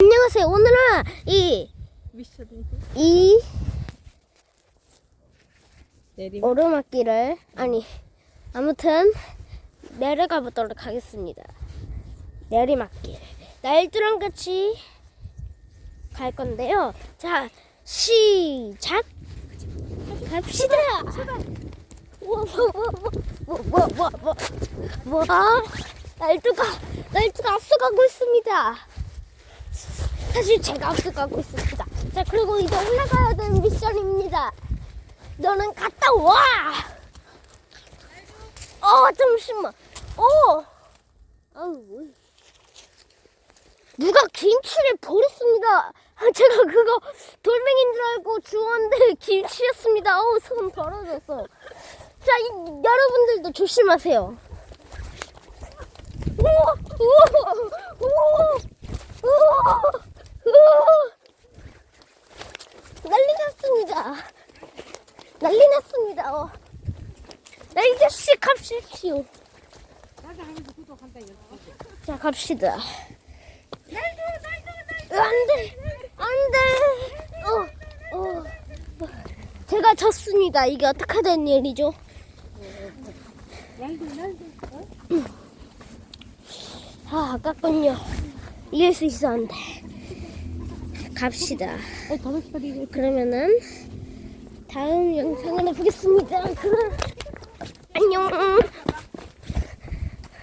안녕하세요. 오늘은 이, 미션이 이 내림 오르막길을, 아니, 아무튼, 내려가 보도록 하겠습니다. 내리막길. 날들랑 같이 갈 건데요. 자, 시작! 갑시다! 뭐, 뭐, 뭐, 뭐, 뭐, 뭐, 뭐, 뭐, 뭐, 날두가, 날두가 앞서가고 있습니다. 사실 제가 앞서가고 있습니다. 자, 그리고 이제 올라가야 되는 미션입니다. 너는 갔다 와! 어, 잠시만. 어! 뭐. 누가 김치를 버렸습니다. 아, 제가 그거 돌멩이인 줄 알고 주웠는데 김치였습니다. 어우, 손 더러졌어. 자, 이, 여러분들도 조심하세요. 우와! 우와! 우와! 우와! 난리 났습니다. 난리 났습니다. 어. 나 이제씨 갑시오. 자 갑시다. 안돼 안돼. 어 어. 제가 졌습니다. 이게 어떻게 된 일이죠? 아 아깝군요. 이길 수 있었는데. 갑시다. 그러면은 다음 영상으로 보겠습니다. 그럼.